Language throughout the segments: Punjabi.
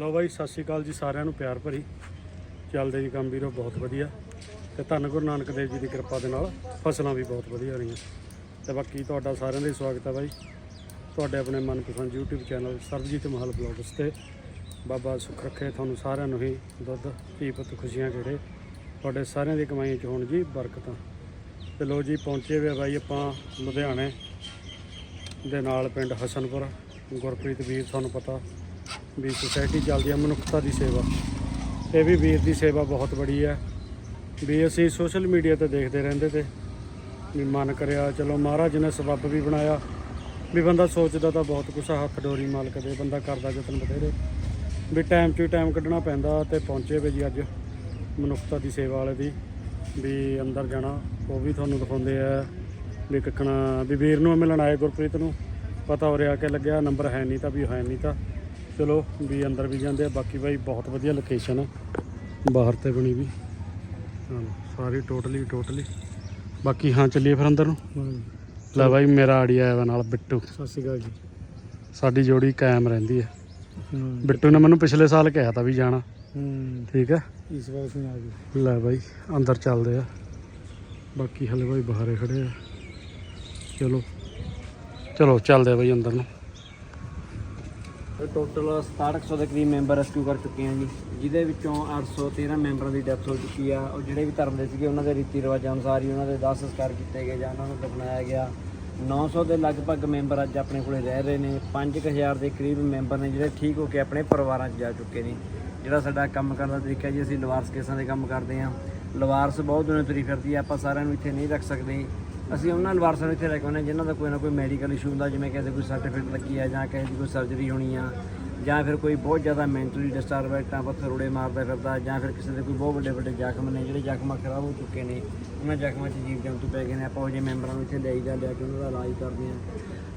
ਲੋ ਬਾਈ, ਸਤਿ ਸ਼੍ਰੀ ਅਕਾਲ ਜੀ ਸਾਰਿਆਂ ਨੂੰ, ਪਿਆਰ ਭਰੀ। ਚੱਲਦੇ ਜੀ ਕੰਮ ਵੀਰੋ, ਬਹੁਤ ਵਧੀਆ। ਤੇ ਧੰਨ ਗੁਰੂ ਨਾਨਕ ਦੇਵ ਜੀ ਦੀ ਕਿਰਪਾ ਦੇ ਨਾਲ ਫਸਲਾਂ ਵੀ ਬਹੁਤ ਵਧੀਆ ਰਹੀਆਂ। ਤੇ ਬਾਕੀ ਤੁਹਾਡਾ ਸਾਰਿਆਂ ਦਾ ਹੀ ਸਵਾਗਤ ਹੈ ਬਾਈ। ਤੁਹਾਡੇ ਆਪਣੇ ਮਨਪਸੰਦ YouTube ਚੈਨਲ ਸਰਬਜੀਤ ਮਹਲ ਬਲੌਗਸ ਤੇ। ਬਾਬਾ ਸੁੱਖ ਰੱਖੇ ਤੁਹਾਨੂੰ ਸਾਰਿਆਂ ਨੂੰ ਹੀ, ਦੁੱਧ ਧੀ ਖੁਸ਼ੀਆਂ ਜਿਹੜੇ ਤੁਹਾਡੇ ਸਾਰਿਆਂ ਦੀ ਕਮਾਈ ਚ ਹੋਣ ਜੀ ਬਰਕਤਾਂ। ਤੇ ਲੋ ਜੀ, ਪਹੁੰਚੇ ਹੋਏ ਬਾਈ ਆਪਾਂ ਲੁਧਿਆਣੇ ਦੇ ਨਾਲ ਪਿੰਡ ਹਸਨਪੁਰ। ਗੁਰਪ੍ਰੀਤ ਵੀਰ, ਤੁਹਾਨੂੰ ਪਤਾ ਵੀ ਸੁਸਾਇਟੀ ਚੱਲਦੀ ਹੈ ਮਨੁੱਖਤਾ ਦੀ ਸੇਵਾ। ਇਹ ਵੀ ਵੀਰ ਦੀ ਸੇਵਾ ਬਹੁਤ ਬੜੀ ਹੈ ਵੀ ਅਸੀਂ ਸੋਸ਼ਲ ਮੀਡੀਆ ਤੇ ਦੇਖਦੇ ਰਹਿੰਦੇ ਤੇ ਵੀ ਮਨ ਕਰਿਆ ਚਲੋ ਮਹਾਰਾਜ ਨੇ ਸਬੱਬ ਵੀ ਬਣਾਇਆ। ਵੀ ਬੰਦਾ ਸੋਚਦਾ ਤਾਂ ਬਹੁਤ ਕੁਛ ਆ, ਹੱਥ ਡੋਰੀ ਮਾਲਕ ਦੇ ਬੰਦਾ ਕਰਦਾ ਯਤਨ ਬਥੇਰੇ। ਵੀ ਟਾਈਮ ਟੂ ਟਾਈਮ ਕੱਢਣਾ ਪੈਂਦਾ ਤੇ ਪਹੁੰਚੇ ਵੀ ਜੀ ਅੱਜ ਮਨੁੱਖਤਾ ਦੀ ਸੇਵਾ ਵਾਲੇ ਦੀ। ਵੀ ਅੰਦਰ ਜਾਣਾ ਉਹ ਵੀ ਤੁਹਾਨੂੰ ਦਿਖਾਉਂਦੇ ਆ। ਵੀ ਕੱਖਣਾ ਵੀ ਵੀਰ ਨੂੰ ਮਿਲਣ ਆਏ ਗੁਰਪ੍ਰੀਤ ਨੂੰ। ਪਤਾ ਹੋ ਰਿਹਾ ਕਿ ਲੱਗਿਆ ਨੰਬਰ ਹੈ ਨਹੀਂ ਤਾਂ ਵੀ ਹੈ ਨਹੀਂ ਤਾਂ। ਚਲੋ ਵੀ ਅੰਦਰ ਵੀ ਜਾਂਦੇ ਆ ਬਾਕੀ ਬਾਈ ਬਹੁਤ ਵਧੀਆ ਲੋਕੇਸ਼ਨ ਹੈ ਬਾਹਰ ਤੇ ਬਣੀ ਵੀ। ਸਾਰੀ ਟੋਟਲੀ ਟੋਟਲੀ ਬਾਕੀ ਹਾਂ ਚੱਲੀਏ ਫਿਰ ਅੰਦਰ ਨੂੰ। ਲੈ ਬਾਈ ਮੇਰਾ ਆੜੀ ਆਇਆ ਨਾਲ ਬਿੱਟੂ। ਸਤਿ ਸ਼੍ਰੀ ਅਕਾਲ ਜੀ। ਸਾਡੀ ਜੋੜੀ ਕਾਇਮ ਰਹਿੰਦੀ ਹੈ। ਬਿੱਟੂ ਨੇ ਮੈਨੂੰ ਪਿਛਲੇ ਸਾਲ ਕਿਹਾ ਤਾਂ ਵੀ ਜਾਣਾ। ਠੀਕ ਹੈ ਇਸ ਵਾਰ ਅਸੀਂ ਆ ਗਏ। ਲੈ ਬਾਈ ਅੰਦਰ ਚੱਲਦੇ ਆ। ਬਾਕੀ ਹਲੇ ਬਾਈ ਬਾਹਰੇ ਖੜੇ ਆ। ਚਲੋ। ਚਲੋ ਚੱਲਦੇ ਆ ਬਾਈ ਅੰਦਰ ਨੂੰ। ਟੋਟਲ 6700 ਦੇ ਕਰੀਬ ਮੈਂਬਰ ਰੈਸਕਿਊ ਕਰ ਚੁੱਕੇ ਹਾਂ ਜੀ, ਜਿਹਦੇ ਵਿੱਚੋਂ 813 ਮੈਂਬਰਾਂ ਦੀ ਡੈਥ ਹੋ ਚੁੱਕੀ ਆ। ਉਹ ਜਿਹੜੇ ਵੀ ਧਰਮ ਦੇ ਸੀਗੇ, ਉਹਨਾਂ ਦੇ ਰੀਤੀ ਰਿਵਾਜਾਂ ਅਨੁਸਾਰ ਹੀ ਉਹਨਾਂ ਦੇ ਦਾਹ ਸੰਸਕਾਰ ਕੀਤੇ ਗਏ ਜਾਂ ਉਹਨਾਂ ਨੂੰ ਦਫਨਾਇਆ ਗਿਆ। 900 ਦੇ ਲਗਭਗ ਮੈਂਬਰ ਅੱਜ ਆਪਣੇ ਕੋਲੇ ਰਹਿ ਰਹੇ ਨੇ। 5000 ਦੇ ਕਰੀਬ ਮੈਂਬਰ ਨੇ ਜਿਹੜੇ ਠੀਕ ਹੋ ਕੇ ਆਪਣੇ ਪਰਿਵਾਰਾਂ 'ਚ ਜਾ ਚੁੱਕੇ ਨੇ। ਜਿਹੜਾ ਸਾਡਾ ਕੰਮ ਕਰਨ ਦਾ ਤਰੀਕਾ ਜੀ, ਅਸੀਂ ਲਵਾਰਸ ਕੇਸਾਂ ਦੇ ਕੰਮ ਕਰਦੇ ਹਾਂ। ਲਵਾਰਸ ਬਹੁਤ ਦੁਨੀਆ ਤੁਰੀ ਫਿਰਦੀ ਆ, ਆਪਾਂ ਸਾਰਿਆਂ ਨੂੰ ਇੱਥੇ ਨਹੀਂ ਰੱਖ ਸਕਦੇ। ਅਸੀਂ ਉਹਨਾਂ ਲਵਾਰਸਾਂ ਨੂੰ ਇੱਥੇ ਰੱਖ ਆਉਂਦੇ ਹਾਂ, ਜਿਨ੍ਹਾਂ ਦਾ ਕੋਈ ਨਾ ਕੋਈ ਮੈਡੀਕਲ ਇਸ਼ੂ ਹੁੰਦਾ, ਜਿਵੇਂ ਕਿਸੇ ਕੋਈ ਸਰਟੀਫਿਕੇਟ ਲੱਗੀ ਆ ਜਾਂ ਕਿਸੇ ਦੀ ਕੋਈ ਸਰਜਰੀ ਹੋਣੀ ਆ, ਜਾਂ ਫਿਰ ਕੋਈ ਬਹੁਤ ਜ਼ਿਆਦਾ ਮੈਂਟਲੀ ਡਿਸਟਰਬ ਹੈ ਤਾਂ ਪੱਥਰ ਉੜੇ ਮਾਰਦਾ ਫਿਰਦਾ, ਜਾਂ ਫਿਰ ਕਿਸੇ ਦੇ ਕੋਈ ਬਹੁਤ ਵੱਡੇ ਵੱਡੇ ਜ਼ਖਮ ਨੇ, ਜਿਹੜੇ ਜ਼ਖਮ ਖਰਾਬ ਹੋ ਚੁੱਕੇ ਨੇ, ਉਹਨਾਂ ਜ਼ਖਮਾਂ 'ਚ ਜੀਵ ਜੰਤੂ ਪੈ ਗਏ ਨੇ। ਆਪਾਂ ਉਹ ਜਿਹੇ ਮੈਂਬਰਾਂ ਨੂੰ ਇੱਥੇ ਲਿਆਈਦਾ ਲਿਆ ਕੇ ਉਹਨਾਂ ਦਾ ਇਲਾਜ ਕਰਦੇ ਹਾਂ।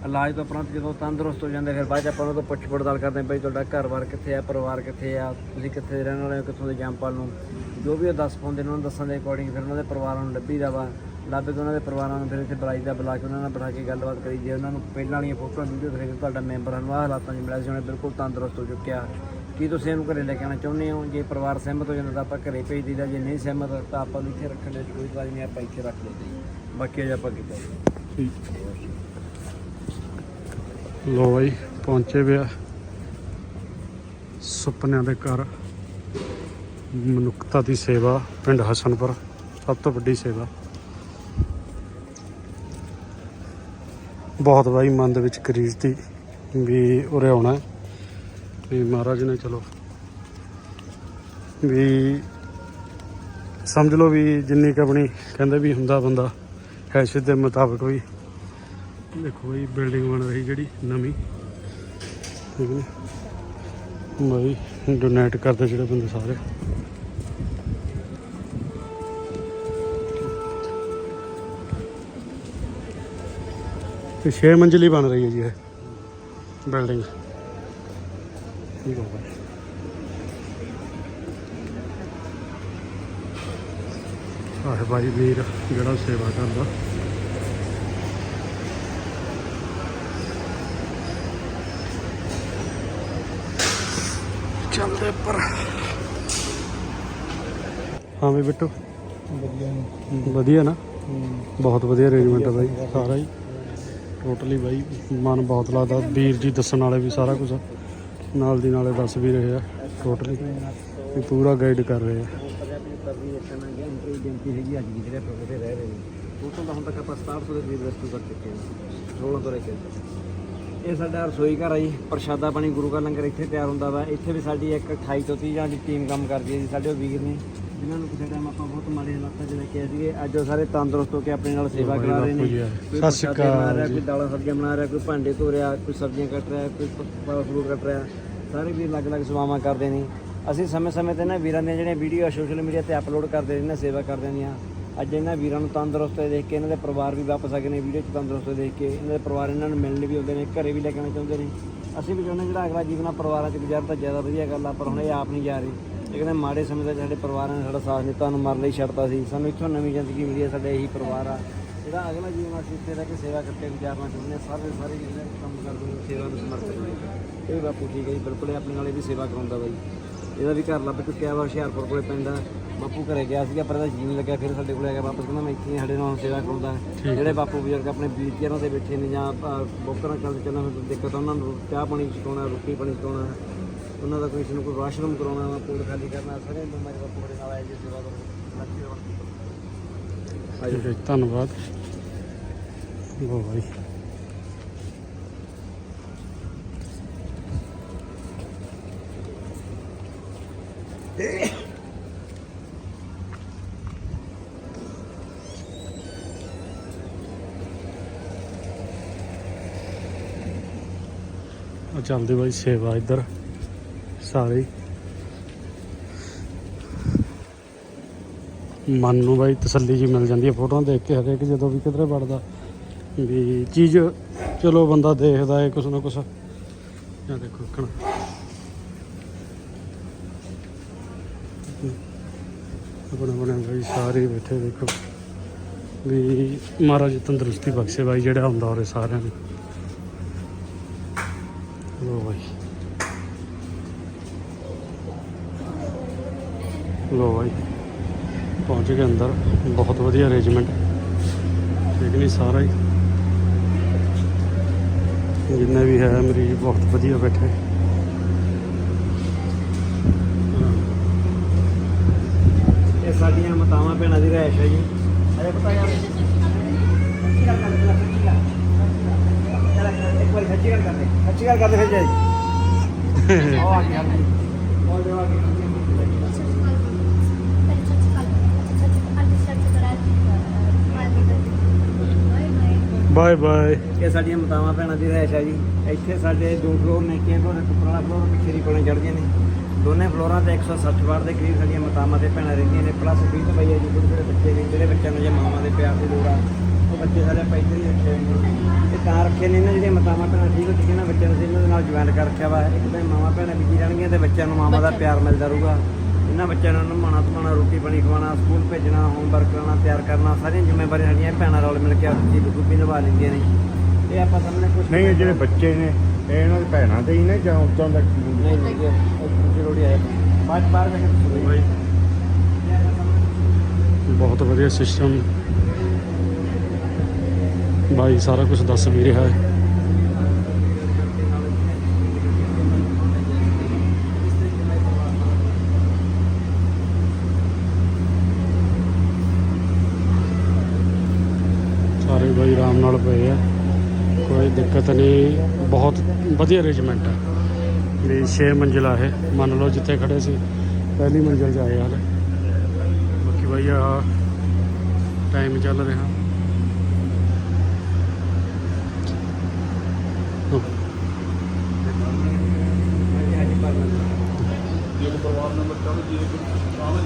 ਇਲਾਜ ਤੋਂ ਉਪਰੰਤ ਜਦੋਂ ਤੰਦਰੁਸਤ ਹੋ ਜਾਂਦੇ, ਫਿਰ ਬਾਅਦ 'ਚ ਆਪਾਂ ਉਹਨਾਂ ਤੋਂ ਪੁੱਛ ਪੜਤਾਲ ਕਰਦੇ ਹਾਂ, ਬਈ ਤੁਹਾਡਾ ਘਰ-ਬਾਰ ਕਿੱਥੇ ਆ, ਪਰਿਵਾਰ ਕਿੱਥੇ ਆ, ਤੁਸੀਂ ਕਿੱਥੇ ਦੇ ਰਹਿਣ ਵਾਲੇ ਹੋ, ਕਿੱਥੋਂ ਦੇ ਜੰਪਲ ਨੂੰ, ਜੋ ਵੀ ਉਹ ਦੱਸ ਪਾਉਂਦੇ ਨੇ, ਉਹਨਾਂ ਦੱਸਣ ਦੇ ਅਕੋਰਡਿੰਗ ਫਿਰ ਉਹਨਾਂ ਦੇ ਪਰਿਵਾਰਾਂ ਨੂੰ ਲੱਭੀਦਾ ਵਾ। ਲੱਭ ਕੇ ਉਹਨਾਂ ਦੇ ਪਰਿਵਾਰਾਂ ਨੂੰ ਫਿਰ ਇੱਥੇ ਬੁਲਾਈ ਦਾ, ਬੁਲਾ ਕੇ ਉਹਨਾਂ ਨਾਲ ਬਿਠਾ ਕੇ ਗੱਲਬਾਤ ਕਰੀ। ਜੇ ਉਹਨਾਂ ਨੂੰ ਪਹਿਲਾਂ ਵਾਲੀਆਂ ਫੋਟੋਆਂ ਵੀਡੀਓ ਦਿਖਾਈ ਕਿ ਤੁਹਾਡਾ ਮੈਂਬਰ ਨੂੰ ਆਹ ਹਾਲਾਤਾਂ 'ਚ ਮਿਲਿਆ ਸੀ, ਉਹਨੇ ਬਿਲਕੁਲ ਤੰਦਰੁਸਤ ਹੋ ਚੁੱਕਿਆ। ਕੀ ਤੁਸੀਂ ਇਹਨੂੰ ਘਰੇ ਲੈ ਕੇ ਆਉਣਾ ਚਾਹੁੰਦੇ ਹੋ? ਜੇ ਪਰਿਵਾਰ ਸਹਿਮਤ ਹੋ ਜਾਂਦਾ ਤਾਂ ਆਪਾਂ ਘਰੇ ਭੇਜ ਦਈਦਾ, ਜੇ ਨਹੀਂ ਸਹਿਮਤ ਤਾਂ ਆਪਾਂ ਨੂੰ ਇੱਥੇ ਰੱਖਣ ਦੀ ਕੋਈ ਗੱਲ ਨਹੀਂ, ਆਪਾਂ ਇੱਥੇ ਰੱਖ ਲੈਂਦੇ ਜੀ। ਬਾਕੀ ਅਜੇ ਆਪਾਂ ਕੀਤਾ ਜੀ? ਲੋ ਬਾਈ, ਪਹੁੰਚੇ ਵੇ ਆ। ਸੁਪਨਿਆਂ ਦੇ ਘਰ। ਮਨੁੱਖਤਾ ਦੀ ਸੇਵਾ, ਪਿੰਡ ਹਸਨਪੁਰ, ਸਭ ਤੋਂ ਵੱਡੀ ਸੇਵਾ। ਬਹੁਤ ਬਾਈ ਮਨ ਦੇ ਵਿੱਚ ਕਰੀਜ਼ ਦੀ ਵੀ ਉਰੇ ਆਉਣਾ ਹੈ। ਵੀ ਮਹਾਰਾਜ ਨੇ ਚਲੋ ਵੀ ਸਮਝ ਲਓ ਵੀ ਜਿੰਨੀ ਕੁ ਆਪਣੀ ਕਹਿੰਦੇ ਵੀ ਹੁੰਦਾ ਬੰਦਾ ਹੈਸੀਅਤ ਦੇ ਮੁਤਾਬਕ ਵੀ। ਦੇਖੋ ਬਈ ਬਿਲਡਿੰਗ ਬਣ ਰਹੀ ਜਿਹੜੀ ਨਵੀਂ। ਠੀਕ ਨੇ ਬਈ ਡੋਨੇਟ ਕਰਦੇ ਜਿਹੜੇ ਬੰਦੇ ਸਾਰੇ। ਤੇ 6 ਮੰਜ਼ਲੀ ਬਣ ਰਹੀ ਹੈ ਜੀ ਇਹ ਬਿਲਡਿੰਗ। ਠੀਕ ਹੋ ਗਿਆ ਆਹ ਭਾਈ ਵੀਰ ਜਿਹੜਾ ਸੇਵਾ ਕਰਦਾ। ਚੱਲਦੇ ਪਰ। ਹਾਂ ਵੀ ਬਿੱਟੂ। ਵਧੀਆ। ਨੇ ਵਧੀਆ ਨਾ? ਹੂੰ। ਬਹੁਤ ਵਧੀਆ ਅਰੇਂਜਮੈਂਟ ਹੈ ਬਾਈ ਸਾਰਾ ਹੀ। ਟੋਟਲੀ ਬਾਈ, ਮਨ ਬਹੁਤ ਲੱਗਦਾ। ਵੀਰ ਜੀ ਦੱਸਣ ਵਾਲੇ ਵੀ ਸਾਰਾ ਕੁਝ ਨਾਲ ਦੀ ਨਾਲੇ ਦੱਸ ਵੀ ਰਹੇ ਆ। ਟੋਟਲੀ ਵੀ ਪੂਰਾ ਗਾਈਡ ਕਰ ਰਹੇ ਆ। ਕਰਨੀ ਤਾਂ ਹੁਣ ਤੱਕ ਆਪਾਂ 6700 ਦੇ ਕਰੀਬ ਰੈਸਕਿਊ ਕਰ ਚੁੱਕੇ ਹਾਂ 16 ਤੋਂ ਲੈ ਕੇ ਇਹ ਸਾਡਾ ਰਸੋਈ ਘਰ ਆ ਜੀ। ਪ੍ਰਸ਼ਾਦਾ ਪਾਣੀ ਗੁਰੂ ਘਰ ਲੰਗਰ ਇੱਥੇ ਤਿਆਰ ਹੁੰਦਾ ਵਾ। ਇੱਥੇ ਵੀ ਸਾਡੀ ਇੱਕ 28 ਤੋਂ 30 ਜਾਂ ਦੀ ਟੀਮ ਕੰਮ ਕਰਦੀ ਹੈ ਜੀ, ਸਾਡੇ ਉਹ ਵੀਰ ਨੇ। ਜਿਨ੍ਹਾਂ ਨੂੰ ਕਿਸੇ ਟਾਈਮ ਆਪਾਂ ਬਹੁਤ ਮਾੜੇ ਹਾਲਾਤਾਂ 'ਚ ਲੈ ਕੇ ਆਏ ਸੀਗੇ ਅੱਜ ਉਹ ਸਾਰੇ ਤੰਦਰੁਸਤ ਹੋ ਕੇ ਆਪਣੇ ਨਾਲ ਸੇਵਾ ਕਰਾ ਰਹੇ ਨੇ। ਕੋਈ ਸਤਿ ਸ਼੍ਰੀ ਪ੍ਰਸ਼ਾਦੇ ਬਣਾ ਅਕਾਲ ਰਿਹਾ, ਜੀ। ਕੋਈ ਦਾਲਾਂ ਸਬਜ਼ੀਆਂ ਬਣਾ ਰਿਹਾ ਕੋਈ ਭਾਂਡੇ ਧੋ ਰਿਹਾ ਕੋਈ ਸਬਜ਼ੀਆਂ ਕੱਟ ਰਿਹਾ ਕੋਈ ਫਲ ਫਰੂਟ ਕੱਟ ਰਿਹਾ। ਸਾਰੇ ਵੀ ਅਲੱਗ-ਅਲੱਗ ਸੇਵਾਵਾਂ ਕਰਦੇ ਨੇ। ਅਸੀਂ ਸਮੇਂ-ਸਮੇਂ ਤੇ ਨਾ ਵੀਰਾਂ ਦੀਆਂ ਜਿਹੜੀਆਂ ਵੀਡੀਓ ਸੋਸ਼ਲ ਮੀਡੀਆ ਤੇ ਅਪਲੋਡ ਕਰਦੇ ਰਹਿੰਦੇ ਸੇਵਾ ਕਰਦੇ ਦੀਆਂ ਅੱਜ ਇਹਨਾਂ ਵੀਰਾਂ ਨੂੰ ਤੰਦਰੁਸਤ ਦੇਖ ਕੇ ਇਹਨਾਂ ਦੇ ਪਰਿਵਾਰ ਵੀ ਵਾਪਸ ਆ ਗਏ ਨੇ ਵੀਡੀਓ 'ਚ ਤੰਦਰੁਸਤ ਦੇਖ ਕੇ। ਇਹਨਾਂ ਦੇ ਪਰਿਵਾਰ ਇਹਨਾਂ ਨੂੰ ਮਿਲਣ ਵੀ ਆਉਂਦੇ ਨੇ ਘਰੇ ਵੀ ਲੈ ਕੇ ਆਉਣਾ ਚਾਹੁੰਦੇ ਨੇ। ਅਸੀਂ ਵੀ ਚਾਹੁੰਦੇ ਜਿਹੜਾ ਅਗਲਾ ਜੀਵਨ ਆ ਪਰਿਵਾਰਾਂ 'ਚ ਗੁਜ਼ਾਰਦਾ ਜ਼ਿਆਦਾ ਵਧੀਆ ਗੱਲ ਆ ਪਰ ਹੁਣ ਇਹ ਆਪ ਨਹੀਂ ਜਾ ਰਹੀ। ਇਹ ਕਹਿੰਦੇ ਮਾੜੇ ਸਮੇਂ ਦਾ ਸਾਡੇ ਪਰਿਵਾਰਾਂ ਨੇ ਸਾਡਾ ਸਾਥ ਦਿੱਤਾ ਨੂੰ ਮਰਨ ਲਈ ਛੱਡਤਾ ਸੀ। ਸਾਨੂੰ ਇੱਥੋਂ ਨਵੀਂ ਜ਼ਿੰਦਗੀ ਮਿਲੀ ਹੈ ਸਾਡਾ ਇਹੀ ਪਰਿਵਾਰ ਆ। ਜਿਹੜਾ ਅਗਲਾ ਜੀਵਨ ਅਸੀਂ ਇੱਥੇ ਰਹਿ ਕੇ ਸੇਵਾ ਕਰਕੇ ਗੁਜ਼ਾਰਨਾ ਚਾਹੁੰਦੇ ਹਾਂ। ਸਾਰੇ ਸਾਰੇ ਜਿਹੜੇ ਕੰਮ ਕਰਦੇ ਨੇ ਸੇਵਾ ਨੂੰ ਸਮਰਪਿਤ ਇਹ ਬਾਪੂ ਠੀਕ ਹੈ ਜੀ ਬਿਲਕੁਲ ਇਹ ਆਪਣੇ ਨਾਲ ਇਹ ਵੀ ਸੇਵਾ ਕਰਾਉਂਦਾ ਬਾਈ। ਇਹਦਾ ਵੀ ਘਰ ਲੱਭ ਚੁੱਕਿਆ ਵਾ ਹੁਸ਼ਿਆਰਪੁਰ ਕੋਲੇ ਪੈਂਦਾ ਬਾਪੂ ਘਰੇ ਗਿਆ ਸੀਗਾ ਪਰ ਇਹਦਾ ਜੀ ਨਹੀਂ ਲੱਗਿਆ ਫਿਰ ਸਾਡੇ ਕੋਲ ਆ ਗਿਆ ਵਾਪਸ। ਕਹਿੰਦਾ ਮੈਂ ਇੱਥੇ ਹੀ ਸਾਡੇ ਨਾਲ ਸੇਵਾ ਕਰਾਉਂਦਾ। ਜਿਹੜੇ ਬਾਪੂ ਬਜ਼ੁਰਗ ਆਪਣੇ ਵੀਰ ਚਿਹਰਾਂ ਤੇ ਬੈਠੇ ਨੇ ਜਾਂ ਬੋਕਰਾਂ ਚੱਲਦੇ ਚੱਲਣਾ ਫਿਰ ਦਿੱਕਤ ਉਹਨਾਂ ਨੂੰ ਚਾਹ ਪਾਣੀ ਛਕਾਉਣਾ ਰੋਟੀ ਪਾਣੀ ਛਕਾਉਣਾ ਉਹਨਾਂ ਦਾ ਕੋਈ ਕਿਸੇ ਨੂੰ ਕੋਈ ਵਾਸ਼ਰੂਮ ਕਰਾਉਣਾ ਵਾ ਪੂਲ ਖਾਲੀ ਕਰਨਾ ਸਾਰੇ ਬਿਮਾਰੀ ਬਾਪੂ ਦੇ ਨਾਲ ਆਏ ਜੀ ਸੇਵਾ ਕਰੋ। ਠੀਕ ਜੀ, ਧੰਨਵਾਦ। ਲੋ ਬਾਈ। ਉਹ ਚੱਲਦੀ ਬਾਈ ਸੇਵਾ ਇੱਧਰ। ਸਾਰੇ ਮਨ ਨੂੰ ਬਾਈ ਤਸੱਲੀ ਜੀ ਮਿਲ ਜਾਂਦੀ ਹੈ ਫੋਟੋਆਂ ਦੇਖ ਕੇ ਹਰੇਕ ਜਦੋਂ ਵੀ ਕਿਧਰੇ ਵੜਦਾ ਵੀ ਚੀਜ਼ ਚਲੋ ਬੰਦਾ ਦੇਖਦਾ ਹੈ ਕੁਛ ਨਾ ਕੁਛ। ਜਾਂ ਦੇਖੋ ਕਣ ਆਪਣਾ ਬਣਾ ਬਾਈ ਸਾਰੇ ਬੈਠੇ ਦੇਖੋ। ਵੀ ਮਹਾਰਾਜ ਤੰਦਰੁਸਤੀ ਬਖਸ਼ੇ ਬਾਈ ਜਿਹੜਾ ਹੁੰਦਾ ਹੋਰੇ ਸਾਰਿਆਂ ਨੂੰ ਲੋ ਬਾਈ ਲੋ ਬਾਈ ਪਹੁੰਚ ਗਏ ਅੰਦਰ। ਬਹੁਤ ਵਧੀਆ ਅਰੇਂਜਮੈਂਟ ਠੀਕ ਨਹੀਂ ਸਾਰਾ ਹੀ। ਜਿੰਨੇ ਵੀ ਹੈ ਮਰੀਜ਼ ਬਹੁਤ ਵਧੀਆ ਬੈਠੇ। ਸਾਡੀਆਂ ਮਤਾਵਾਂ ਭੈਣਾਂ ਦੀ ਰਹਿਸ਼ ਹੈ ਜੀ। ਅਰੇ ਪਤਾ ਯਾਰ ਇੱਕ ਵਾਰੀ ਸੱਚੀ ਗੱਲ ਕਰਦੇ। ਸੱਚੀ ਗੱਲ ਕਰਦੇ ਫਿਰ ਜਾਈ ਉਹ ਆ ਗਿਆ ਉਹ ਦੇਵਾ ਗਿਆ ਬਾਏ ਬਾਏ। ਇਹ ਸਾਡੀਆਂ ਮਤਾਵਾਂ ਭੈਣਾਂ ਦੀ ਰਹਿਸ਼ ਆ ਜੀ। ਇੱਥੇ ਸਾਡੇ ਦੋ ਫਲੋਰ ਨੇ ਕੇ ਫਲੋਰ ਇੱਕ ਪੁਰਾਣਾ ਫਲੋਰ ਪਿੱਛੇ ਦੀ ਬਣੇ ਚੜ੍ਹਦੀਆਂ ਨੇ। ਦੋਨੇ ਫਲੋਰਾਂ ਤੇ 160 ਵਾਰ ਦੇ ਕਰੀਬ ਸਾਡੀਆਂ ਮਤਾਵਾਂ ਤੇ ਭੈਣਾਂ ਰਹਿੰਦੀਆਂ ਨੇ। ਪਲੱਸ 20 ਤੋਂ ਬਈਆ ਜੀ, ਜਿਹੜੇ ਬੱਚੇ ਨੇ, ਜਿਹੜੇ ਬੱਚਿਆਂ ਨੂੰ ਜੇ ਮਾਵਾਂ ਦੇ ਪਿਆਰ ਦੀ ਲੋੜ ਉਹ ਬੱਚੇ ਸਾਰੇ ਆਪਾਂ ਇੱਧਰ ਹੀ ਰੱਖੇ ਨੇ। ਇਹ ਤਾਂ ਰੱਖੇ ਨੇ ਇਹਨਾਂ ਜਿਹੜੀਆਂ ਮਤਾਵਾਂ ਭੈਣਾਂ ਠੀਕ ਹੋ ਚੁੱਕੀਆਂ ਨਾ ਬੱਚਿਆਂ ਨੂੰ ਇਹਨਾਂ ਦੇ ਨਾਲ ਜੁਆਇਨ ਕਰ ਰੱਖਿਆ ਵਾ। ਇੱਕ ਤਾਂ ਮਾਵਾਂ ਭੈਣਾਂ ਵੀ ਜਾਣਗੀਆਂ ਤੇ ਬੱਚਿਆਂ ਨੂੰ ਮਾਵਾਂ ਦਾ ਪਿਆਰ ਮਿਲਦਾ ਰਹੂਗਾ। ਇਹਨਾਂ ਬੱਚਿਆਂ ਨੂੰ ਨਮਾਣਾ ਧਮਾਣਾ ਰੋਟੀ ਪਾਣੀ ਖਵਾਉਣਾ ਸਕੂਲ ਭੇਜਣਾ ਹੋਮਵਰਕ ਕਰਾਉਣਾ ਤਿਆਰ ਕਰਨਾ ਸਾਰੀਆਂ ਜ਼ਿੰਮੇਵਾਰੀਆਂ ਸਾਡੀਆਂ ਭੈਣਾਂ ਰਲ ਮਿਲ ਕੇ ਆਪਣੀ ਬਖੂਬੀ ਨਿਭਾ ਲੈਂਦੀਆਂ ਨੇ। ਇਹ ਆਪਾਂ ਸਾਹਮਣੇ ਕੁਝ ਨਹੀਂ ਇਹ ਜਿਹੜੇ ਬੱਚੇ ਨੇ ਇਹ ਇਹਨਾਂ ਦੇ ਭੈਣਾਂ ਦੇ ਹੀ ਨੇ ਜਾਂ ਉਤੋਂ ਦਾ ਨਹੀਂ ਨਹੀਂ ਜ਼ਰੂਰੀ ਹੈ ਬਾਅਦ ਬਾਹਰ ਜਾ ਕੇ ਬਹੁਤ ਵਧੀਆ ਸਿਸਟਮ ਬਾਈ ਸਾਰਾ ਕੁਝ ਦੱਸ ਵੀ ਰਿਹਾ ਹੈ। ਸਾਰੇ ਬਾਈ ਆਰਾਮ ਨਾਲ ਪਏ ਆ। ਕੋਈ ਦਿੱਕਤ ਨਹੀਂ। ਬਹੁਤ ਵਧੀਆ ਅਰੇਂਜਮੈਂਟ ਹੈ ਵੀ 6 ਮੰਜ਼ਿਲਾ ਹੈ। ਮੰਨ ਲਓ ਜਿੱਥੇ ਖੜੇ ਸੀ, ਪਹਿਲੀ ਮੰਜ਼ਿਲ 'ਚ ਆਏ ਹਾਲੇ। ਬਾਕੀ ਬਾਈ ਆ ਟਾਈਮ ਚੱਲ ਰਿਹਾ।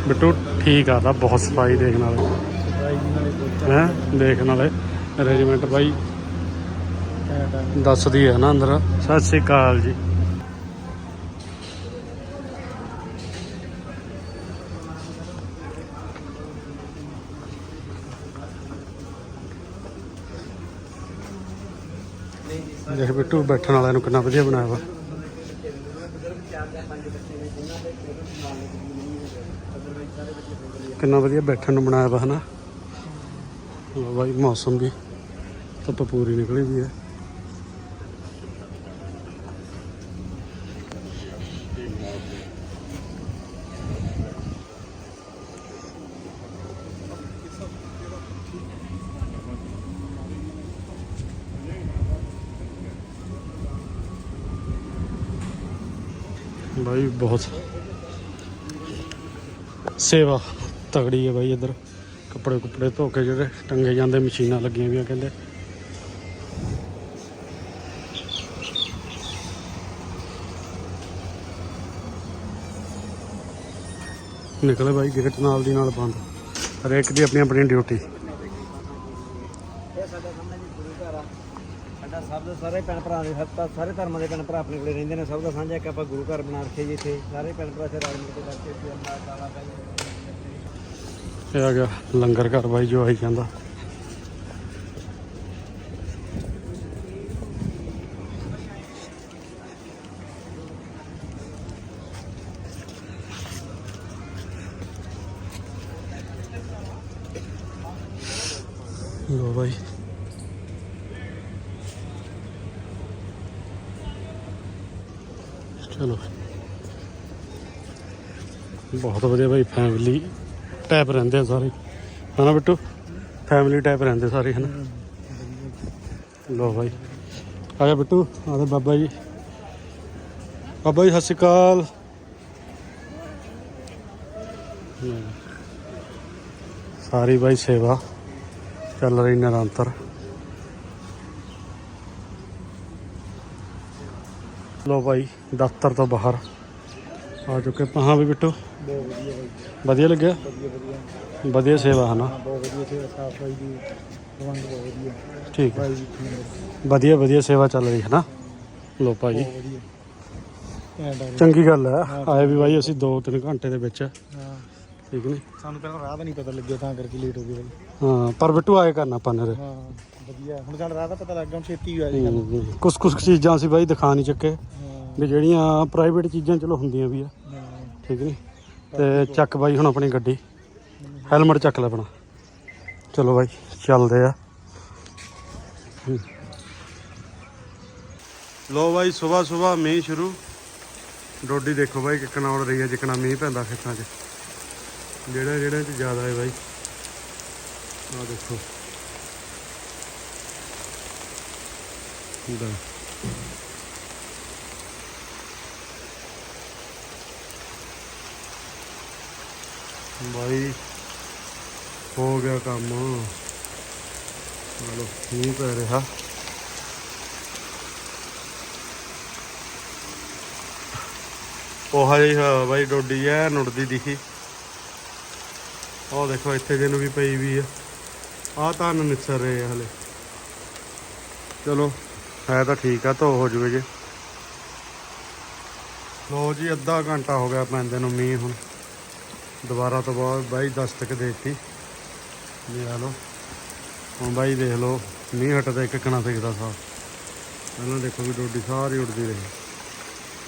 ਬਿੱਟੂ, ਠੀਕ ਆ। ਤਾਂ ਬਹੁਤ ਸਫ਼ਾਈ ਦੇਖਣ ਵਾਲੇ। ਹੈ? ਦੇਖਣ ਵਾਲੇ। ਅਰੇਂਜਮੈਂਟ ਬਾਈ। ਦੱਸਦੀ ਹੈ ਨਾ ਅੰਦਰ। ਸਤਿ ਸ੍ਰੀ ਅਕਾਲ ਜੀ। ਦੇਖ ਬਿੱਟੂ ਬੈਠਣ ਵਾਲਿਆਂ ਨੂੰ ਕਿੰਨਾ ਵਧੀਆ ਬਣਾਇਆ ਵਾ। ਕਿੰਨਾ ਵਧੀਆ ਬੈਠਣ ਨੂੰ ਬਣਾਇਆ ਵਾ ਹਨਾ। ਲਓ ਬਾਈ ਮੌਸਮ ਵੀ। ਧੁੱਪ ਪੂਰੀ ਨਿਕਲੀ ਵੀ ਹੈ। ਬਾਈ, ਬਹੁਤ ਸੇਵਾ ਤਗੜੀ ਹੈ ਬਾਈ ਇੱਧਰ। ਕੱਪੜੇ ਕੁੱਪੜੇ ਧੋ ਕੇ ਜਿਹੜੇ ਟੰਗੇ ਜਾਂਦੇ, ਮਸ਼ੀਨਾਂ ਲੱਗੀਆਂ ਵੀ ਆ ਕਹਿੰਦੇ। ਨਿਕਲੇ ਬਾਈ ਗੇਟ ਨਾਲ ਦੀ ਨਾਲ ਬੰਦ। ਹਰੇਕ ਦੀ ਆਪਣੀ ਆਪਣੀ ਡਿਊਟੀ। ਸਭ ਦੇ ਸਾਰੇ ਭੈਣ ਭਰਾ ਦੇ ਸਭ ਤਾਂ ਸਾਰੇ ਧਰਮਾਂ ਦੇ ਭੈਣ ਭਰਾ ਆਪਣੇ ਕੋਲੇ ਰਹਿੰਦੇ ਨੇ ਸਭ ਦਾ ਸਾਂਝਾ ਇੱਕ ਆਪਾਂ ਗੁਰੂ ਘਰ ਬਣਾ ਰੱਖਿਆ ਜੀ ਇੱਥੇ। ਸਾਰੇ ਭੈਣ ਭਰਾ ਇੱਥੇ ਰਲ ਮਿਲ ਕੇ ਕਰਕੇ ਇੱਥੇ ਅੰਮ੍ਰਿਤ ਦਾਲਾ ਪਾਈ ਇਹ ਆ ਗਿਆ ਲੰਗਰ ਘਰ ਬਾਈ ਜੋ ਆਈ ਜਾਂਦਾ। ਲੋ ਬਾਈ ਚਲੋ ਬਹੁਤ ਵਧੀਆ ਬਾਈ ਫੈਮਿਲੀ ਟਾਈਪ ਰਹਿੰਦੇ ਆ ਸਾਰੇ ਹਨਾ ਬਿੱਟੂ ਫੈਮਿਲੀ ਟਾਈਪ ਰਹਿੰਦੇ ਸਾਰੇ ਹਨਾ ਲੋ ਬਾਈ ਆ ਬਿੱਟੂ ਆ ਬਾਬਾ ਜੀ ਬਾਬਾ ਜੀ ਸਤਿ ਸ਼੍ਰੀ ਅਕਾਲ ਸਾਰੀ ਬਾਈ ਸੇਵਾ ਚੱਲ ਰਹੀ ਨਿਰੰਤਰ। ਲੋ ਭਾਈ ਦਫ਼ਤਰ ਤੋਂ ਬਾਹਰ। ਆ ਚੁੱਕੇ ਪਹਾਂ ਵੀ ਬਿੱਟੂ। ਬਹੁਤ ਵਧੀਆ ਬਾਈ ਵਧੀਆ ਲੱਗਿਆ? ਵਧੀਆ ਵਧੀਆ ਵਧੀਆ ਸੇਵਾ ਹਨਾ? ਬਹੁਤ ਵਧੀਆ ਤੇ ਸਾਫ਼ ਸਫ਼ਾਈ ਦੀ ਪ੍ਰਬੰਧ ਬਹੁਤ ਵਧੀਆ। ਠੀਕ ਹੈ। ਵਧੀਆ ਵਧੀਆ ਸੇਵਾ ਚੱਲ ਰਹੀ ਹੈ ਨਾ ਲੋ ਭਾਈ ਚੰਗੀ ਗੱਲ ਹੈ। ਆਏ ਵੀ ਬਾਈ ਅਸੀਂ 2-3 ਘੰਟੇ ਦੇ ਵਿੱਚ। ਹਾਂ। ਠੀਕ ਨਹੀਂ? ਸਾਨੂੰ ਪਹਿਲਾਂ ਰਾਹ ਦਾ ਨਹੀਂ ਪਤਾ ਲੱਗਿਆ ਤਾਂ ਕਰਕੇ ਲੇਟ ਹੋ ਗਏ ਬਾਈ। ਹਾਂ ਪਰ ਬਿੱਟੂ ਆਏ ਕਰਨਾ ਆਪਾਂ ਨੇ ਹਾਂ ਵਧੀਆ। ਹੁਣ ਸਾਨੂੰ ਰਾਹ ਦਾ ਪਤਾ ਲੱਗ ਗਿਆ ਹੁਣ ਛੇਤੀ ਹੋਇਆ ਜੀ ਗੱਲ ਕੁਝ ਕੁਝ ਚੀਜ਼ਾਂ ਅਸੀਂ ਬਾਈ ਦਿਖਾ ਨਹੀਂ ਚੱਕੇ। ਹਾਂ। ਵੀ ਜਿਹੜੀਆਂ ਪ੍ਰਾਈਵੇਟ ਚੀਜ਼ਾਂ ਚਲੋ ਹੁੰਦੀਆਂ ਵੀ ਆ। ਹਾਂ। ਠੀਕ ਨਹੀਂ? ਤੇ ਚੱਕ ਬਾਈ ਹੁਣ ਆਪਣੀ ਗੱਡੀ। ਹੈਲਮਟ ਚੱਕ ਲੈ ਆਪਣਾ। ਚਲੋ ਬਾਈ ਚੱਲਦੇ ਆ। ਲੋ ਬਾਈ ਸਵੇਰ ਸਵੇਰ ਮੀਂਹ ਸ਼ੁਰੂ। ਡੋਡੀ ਦੇਖੋ ਬਾਈ ਕਿੱਕਣਾ ਉੜ ਰਹੀ ਹੈ ਜਿੱਕਣਾ ਮੀਂਹ ਪੈਂਦਾ ਖੇਤਾਂ 'ਚ। ਜਿਹੜਾ ਜਿਹੜਾ 'ਚ ਜ਼ਿਆਦਾ ਹੈ ਬਾਈ। ਆ ਦੇਖੋ। ਦਾ ਬਾਈ, ਹੋ ਗਿਆ ਕੰਮ। ਚਲੋ ਮੀਂਹ ਪੈ ਰਿਹਾ। ਉਹ ਹਜੇ ਬਾਈ, ਡੋਡੀ ਐ ਨੁੜਦੀ ਦਿਖੀ। ਉਹ ਦੇਖੋ, ਇੱਥੇ ਜਿਹਨੂੰ ਵੀ ਪਈ ਵੀ ਆ। ਆਹ ਤਾਂ ਨਿਸਰ ਰਹੇ ਆ ਹਲੇ। ਚਲੋ, ਹੈ ਤਾਂ ਠੀਕ ਆ, ਧੋ ਹੋ ਜਵੇ ਜੇ। ਲੋ ਜੀ, ਅੱਧਾ ਘੰਟਾ ਹੋ ਗਿਆ ਪੈਂਦੇ ਨੂੰ ਮੀਂਹ ਹੁਣ। ਦੁਬਾਰਾ ਤੋਂ ਬਾਅਦ ਬਾਈ ਦਸਤਕ ਦੇਤੀ। ਇਹ ਆ ਲੋ ਹੁਣ ਬਾਈ ਦੇਖ ਲਓ, ਮੀਂਹ ਹਟਦਾ ਇੱਕ ਕਣਾ ਸਿੱਖਦਾ ਸਾਹ। ਪਹਿਲਾਂ ਦੇਖੋ ਵੀ ਡੋਡੀ ਸਾਰੀ ਉੱਡਦੀ ਰਹੀ।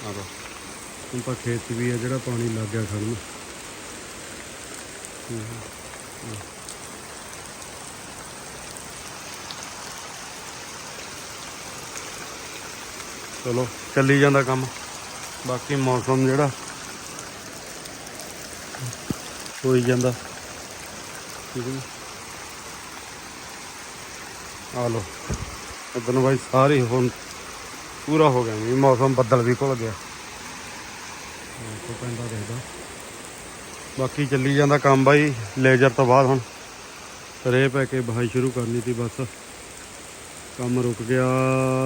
ਆ ਲੋ ਹੁਣ ਤਾਂ ਖੇਤ ਵੀ ਆ ਜਿਹੜਾ ਪਾਣੀ ਲੱਗ ਗਿਆ ਖੜਨ ਚਲੋ, ਚੱਲੀ ਜਾਂਦਾ ਕੰਮ। ਬਾਕੀ ਮੌਸਮ ਜਿਹੜਾ ਹੋਈ ਜਾਂਦਾ। ਠੀਕ ਹੈ ਆ ਲੋ ਉਦੋਂ ਬਾਈ ਸਾਰੇ ਹੁਣ ਪੂਰਾ ਹੋ ਗਿਆ ਵੀ ਮੌਸਮ ਬੱਦਲ ਵੀ ਘੁਲ ਗਿਆ। ਕੋ ਪੈਂਦਾ ਦੇਖਦਾ ਬਾਕੀ ਚੱਲੀ ਜਾਂਦਾ ਕੰਮ ਬਾਈ, ਲੇਜ਼ਰ ਤੋਂ ਬਾਅਦ ਹੁਣ। ਰੇ ਪੈ ਕੇ ਬਹਾਈ ਸ਼ੁਰੂ ਕਰਨੀ ਸੀ ਬਸ। ਕੰਮ ਰੁਕ ਗਿਆ,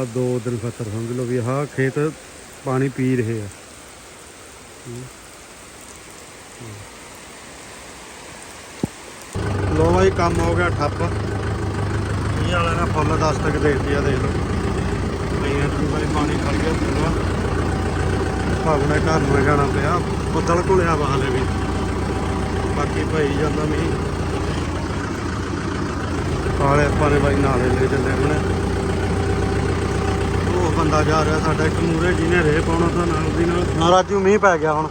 ਦੋ ਦਿਨ ਖਾਤਰ, ਸਮਝ ਲਓ ਵੀ ਆਹ ਖੇਤ ਪਾਣੀ ਪੀ ਰਹੇ ਆ। ਲੋ ਬਾਈ, ਕੰਮ ਹੋ ਗਿਆ ਠੱਪ। ਇਹ ਵਾਲੇ ਨੇ ਫੁੱਲ ਦਸਤਕ ਦੇ ਦਿੱਤੀ ਆ, ਦੇਖ ਲਓ। ਨਹੀਂ ਤੂੰ ਬਾਈ ਪਾਣੀ ਖੜ ਗਿਆ, ਪੂਰਾ। ਭਾਵਨਾ ਘਰ ਨੂੰ ਜਾਣਾ ਪਿਆ, ਬੱਦਲ ਘੁਲਿਆ ਵਾ ਹਲੇ ਵੀ। ਬਾਕੀ ਭਾਈ ਜਾਂਦਾ ਮੀਂਹ। ਕਾਲੇ ਆਪਾਂ ਨੇ ਬਾਈ ਨਾਲੇ ਲੈ ਚੱਲੇ ਹੁਣ ਉਹ ਬੰਦਾ ਜਾ ਰਿਹਾ ਸਾਡਾ ਇੱਕ ਮੂਰੇ ਜਿਹਨੇ ਰੇ ਪਾਉਣਾ ਤਾਂ ਨਾਲ ਦੀ ਨਾਲ। ਨਾ ਰਾਜੂ ਮੀਂਹ ਪੈ ਗਿਆ ਹੁਣ।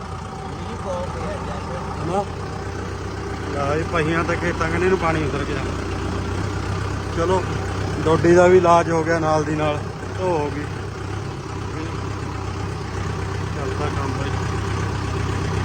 ਯਾ ਇਹ ਪਹੀਆਂ ਤੇ ਖੇਤਾਂ ਕਨੇ ਨੂੰ ਪਾਣੀ ਉਤਰ ਗਿਆ। ਚਲੋ ਡੋਡੀ ਦਾ ਵੀ ਇਲਾਜ ਹੋ ਗਿਆ ਨਾਲ ਦੀ ਨਾਲ। ਧੋ ਹੋ ਗਈ। ਚੱਲਦਾ ਕੰਮ ਬਾਈ।